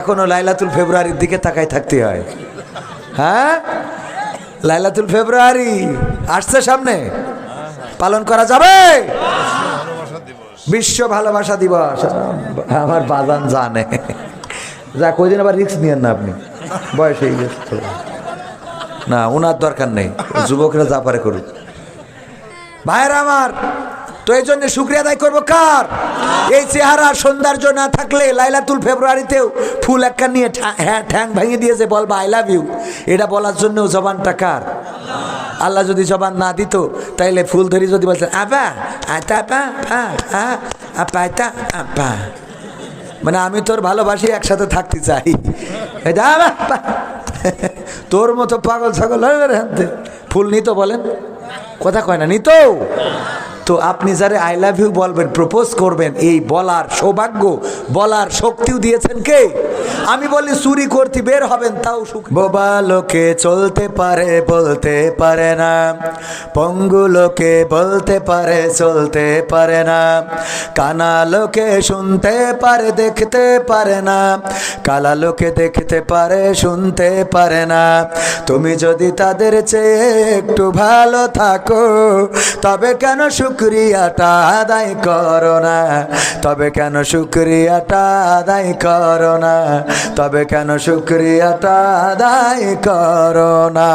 এখনও লাইলাতুল ফেব্রুয়ারির দিকে তাকাই থাকতে হয়। হ্যাঁ? লাইলাতুল ফেব্রুয়ারি আসছে সামনে। পালন করা যাবে? বিশ্ব ভালোবাসা দিবস। আমার বাজান জানে। যা কদিন আবার রিক্স নিয়েন না আপনি। বয়স হয়ে গেছে। না ওনার দরকার নেই। যুবকরা যা পারে করুক। ভাইয়েরা আমার তো এই জন্য শুক্রিয়া আদায় করব কার? এই চেহারা সৌন্দর্য না থাকলে লাইলাতুল ফেব্রুয়ারিতেও ফুল একটা নিয়ে হ্যাঁ ঠ্যাং ভেঙে দিয়েছে বলবা আই লাভ ইউ এটা বলার জন্য জবানটা কার? আল্লাহ যদি জবান না দিত, তাইলে ফুল ধরি যদি বলতেন, আবা, আতা, পা পা আপা, আতা, আপা। মানে আমি তোর ভালোবাসি, একসাথে থাকতে চাই। তোর মতো পাগল ছাগল ফুল নিত বলেন? কথা কয় না, নিত? তো আপনি যারে আই লাভ ইউ বলবেন প্রপোজ করবেন, এই বলার সৌভাগ্য, বলার শক্তিও দিয়েছেন কে? আমি বলি চুরি করতে বের হবেন, তাও সুখ বোবা লোকে চলতে পারে, বলতে পারে না। পঙ্গু লোকে বলতে পারে, চলতে পারে না। কানা লোকে শুনতে পারে, দেখতে পারে না। কালা লোকে দেখতে পারে, শুনতে পারে না। তুমি যদি তাদের চেয়ে একটু ভালো থাকো, তবে কেন শুক্রিয়াটা আদায় করো না। তবে কেন শুক্রিয়াটা আদায় করো না? তবে কেন শুক্রিয়াটা আদায় করো না?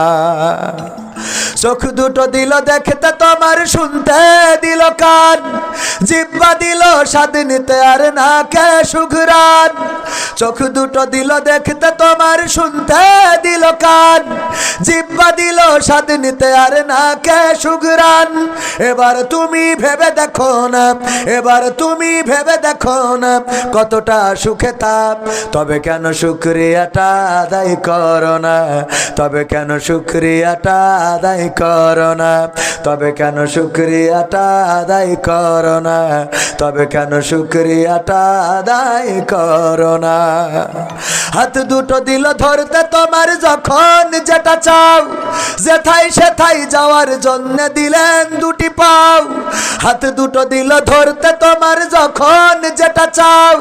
চোখ দুটো দিল দেখতে তোমার, শুনতে দিল কান। জিব্বা দিল স্বাদ নিতে আর না কে সুঘরান চোখ দুটো দিল দেখতে তোমার, শুনতে দিল কান। জিব্বা দিল স্বাদ নিতে আর না কে সুঘরান এবার তুমি ভেবে দেখো না, এবার তুমি ভেবে দেখো না কতটা সুখে তাপ তবে কেন শুক্রিয়াটা আদায় করো না? তবে কেন শুক্রিয়াটা আদায় করো না তবে কেন শুক্রিয়াটা আদায় করো না তবে কেন শুক্রিয়াটা আদায় করো না হাত দুটো দিল ধরতে তোমার যখন যেটা চাও। যেথাই সেথাই যাওয়ার জন্য দিলেন দুটি পাও। হাত দুটো দিল ধরতে তোমার যখন যেটা চাও।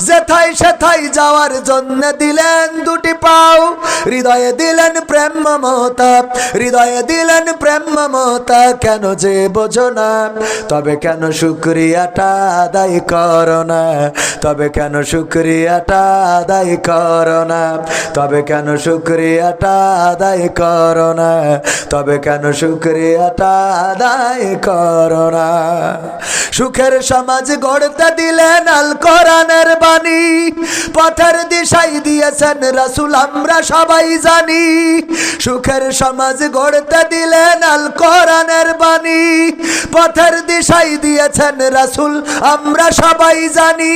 যেথাই সেথাই যাওয়ার জন্য দিলেন দুটি পাও। হৃদয়ে দিলেন প্রেম মমতা। হৃদয়ে দিলেন প্রেম মমতা কেন যে বোঝো না? তবে কেন শুক্রিয়াটা আদায় করো না? তবে কেন শুক্রিয়াটা আদায় করো না? তবে কেন শুক্রিয়াটা আদায় করো না? তবে কেন শুক্রিয়াটা আদায় করো না? সুখের সমাজ গড়তে দিলেন আল কোরআনের বাণী। পথের দিশাই দিয়েছেন রাসুল, আমরা সবাই জানি। সুখের সমাজ গড়তে দিলেন আল কোরআনের বাণী। পথের দিশাই দিয়েছেন রাসুল, আমরা সবাই জানি।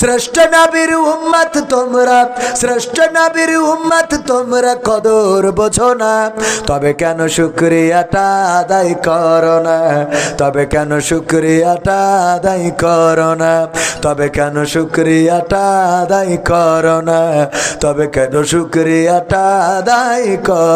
শ্রেষ্ঠ নবীর উম্মত তোমরা, শ্রেষ্ঠ নবীর উম্মত তোমরা কদর বোঝো না। তবে কেন শুক্রিয়াটা আদায় করো না? তবে কেন শুক্রিয়াটা আদায় করো না? তবে কেন শুক্রিয়াটা আদায় করো না? তবে কেন শুক্রিয়াটা আদায় করো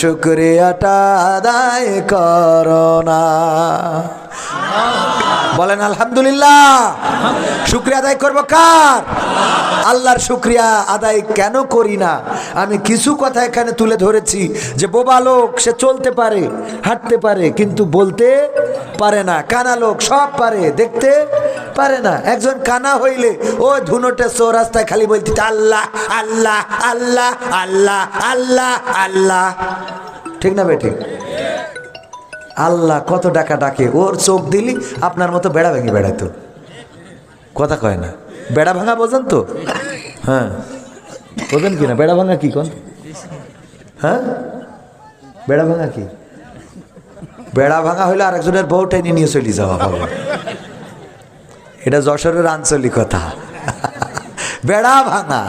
শুক্রিয়াটা আদায় করো না বলেন আলহামদুলিল্লাহ। শুক্রিয়া আদায় করব কার? আল্লাহর শুক্রিয়া আদায় কেন করি না? আমি কিছু কথা এখানে তুলে ধরেছি যে বোবা লোক, সে চলতে পারে, হাঁটতে পারে, কিন্তু বলতে পারে না। কানা লোক, সব পারে, দেখতে পারে না। একজন কানা হইলে, ও ধুনোটে রাস্তায় খালি বলতে আল্লাহ আল্লাহ আল্লাহ আল্লাহ আল্লাহ আল্লাহ। ঠিক না বেঠিক আল্লাহ কত ডাকা ডাকে, ওর চোখ দিলি, আপনার মতো বেড়া ভেঙে বেড়াতো কথা কয় না। বেড়া ভাঙা বোঝেন তো? হ্যাঁ। বোঝেন কি না? বেড়া ভাঙা কি কোন? হ্যাঁ? বেড়া ভাঙা কি? বেড়া ভাঙা হইলে আরেকজনের বউ টেনে নিয়ে চলে যাওয়া হবে। এটা যশোরের আঞ্চলিকতা। বেড়া ভাঙা।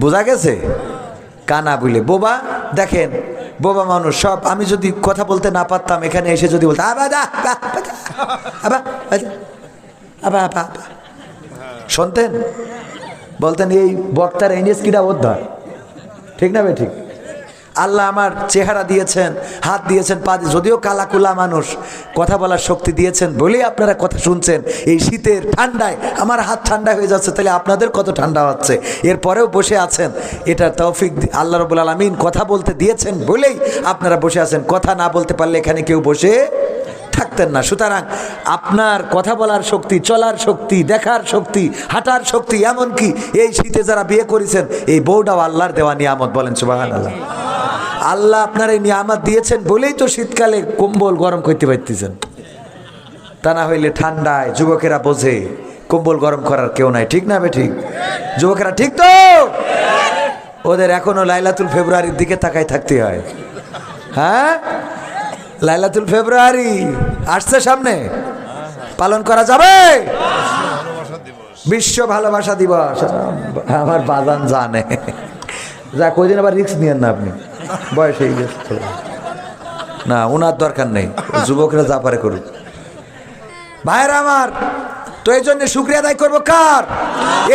বোঝা গেছে? কানা বলে, বোবা, দেখেন, বোবা মানুষ, সব, আমি যদি কথা বলতে না পারতাম, এখানে এসে যদি বলতাম আবা আবা শুনতেন? বলতেন, এই বক্তার এনএস কিরা ওর ঠিক না বে, ঠিক? আল্লাহ আমার চেহারা দিয়েছেন, হাত দিয়েছেন, পা যদিও কালাকুলা মানুষ, কথা বলার শক্তি দিয়েছেন, বলেই আপনারা কথা শুনছেন। এই শীতের ঠান্ডায়, আমার হাত ঠান্ডা হয়ে যাচ্ছে, তাহলে আপনাদের কত ঠান্ডা হচ্ছে? এরপরেও বসে আছেন এটা তৌফিক আল্লাহ রবুল আলমিন কথা বলতে দিয়েছেন বলেই আপনারা বসে আছেন। কথা না বলতে পারলে এখানে কেউ বসে থাকতেন না। সুতরাং আপনার কথা বলার শক্তি, চলার শক্তি, দেখার শক্তি, হাঁটার শক্তি, এমনকি এই শীতে যারা বিয়ে করেছেন, এই বউটাও আল্লাহর দেওয়া নিয়ামত বলেন সুবাহান আল্লাহ আল্লাহ আপনার এই নিয়ামত দিয়েছেন বলেই তো শীতকালে কম্বল গরম করতে পারতেছেন। তা না হইলে ঠান্ডায় যুবকেরা বোঝে, কম্বল গরম করার কেউ নাই। ঠিক না বে ঠিক? যুবকেরা ঠিক তো? ওদের এখনও লাইলাতুল ফেব্রুয়ারির দিকে তাকায় থাকতে হয়। হ্যাঁ? লাইলাতুল ফেব্রুয়ারি আসছে সামনে। পালন করা যাবে? বিশ্ব ভালোবাসা দিবস। আমার বাজান জানে। যা কদিন আবার রিস্ক নিয়েন না আপনি। বয়স হয়ে গেছে না ওনার দরকার নেই। যুবকরা যা পারে করুক। ভাইরা আমার, তো এই জন্য শুক্রিয়া আদায় করব কার?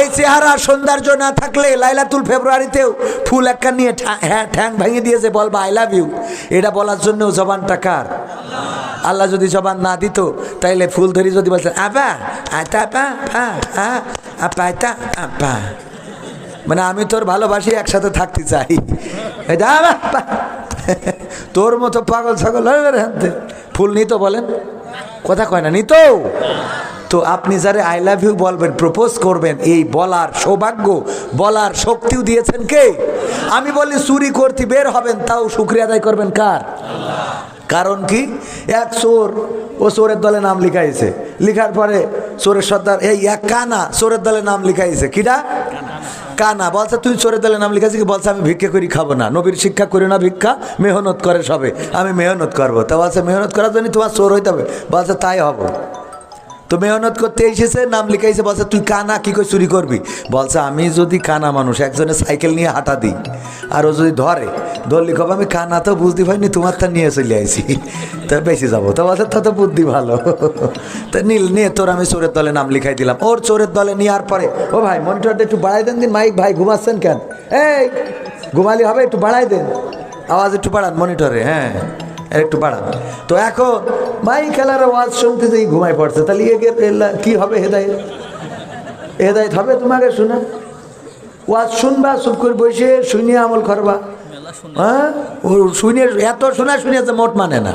এই চেহারা সৌন্দর্য না থাকলে লাইলাতুল ফেব্রুয়ারিতেও ফুল একটা নিয়ে হ্যাঁ ঠ্যাং ভেঙে দিয়েছে বলবা আই লাভ ইউ এটা বলার জন্য জবানটা কার? আল্লাহ যদি জবান না দিত, তাইলে ফুল ধরি যদি আতা আপা পা আ আপা আতা আপা। মানে আমি তোর ভালোবাসি, একসাথে থাকতে চাই। তোর মতো পাগল ছাগল ফুল নিত বলেন। কথা কয় না, নিত। তো আপনি যারা আই লাভ ইউ বলবেন প্রপোজ করবেন, এই বলার সৌভাগ্য, বলার শক্তিও দিয়েছেন কে? আমি বলি চুরি করতে বের হবেন, তাও শুক্রিয়া আদায় করবেন কার? কারণ কি? এক চোর, ও চোরের দলে নাম লিখাইছে। লিখার পরে চোরের সর্দার, এই এক কানা চোরের দলে নাম লিখাইছে। কিডা? কানা বলছে, তুই চোরে দলে নাম লিখেছি কি? বলছে, আমি ভিক্ষা করি, খাব না। নবীর শিক্ষা করি না ভিক্ষা, মেহনত করে সবে। আমি মেহনত করব। তা বলছে, মেহনত করার জন্য তোমার চোর হইতে হবে? বলছে, তাই হব। তো মেহনত করতে এসেছে, নাম লিখাইছে, বলছে, তুই কানা কি করে চুরি করবি? বলছে, আমি যদি কানা মানুষ একজনে সাইকেল নিয়ে হাঁটা দিই, আর ও যদি ধরে, ধরলি কবে আমি কানা তো বুঝতে পারিনি, তোমার তা নিয়ে চলে আইছি, তা বেশি যাব। তো বলছে, তা তো বুদ্ধি ভালো। তা নীল, নিয়ে তোর আমি চোরের দলে নাম লিখাই দিলাম। ওর চোরের দলে নেওয়ার পরে, ও ভাই মনিটরটা একটু বাড়াই দেন দিন মাইক ভাই, ঘুমাচ্ছেন কেন? এই, ঘুমালি হবে, একটু বাড়াই দেন। আওয়াজ একটু বাড়ান মনিটরে হ্যাঁ। আর একটু বাড়ান। তো এখন ভাই খেলার আওয়াজ শুনতে যেই ঘুমায় পড়ছে তাহলে এলা- কি হবে হেদায়ত? হেদায়ত হবে তোমাকে শোনা। ওয়াজ শুনবা চুপ করে বসে শুনিয়ে আমল করবা। হ্যাঁ? শুনে এত শোনা শুনে মোট মানে না।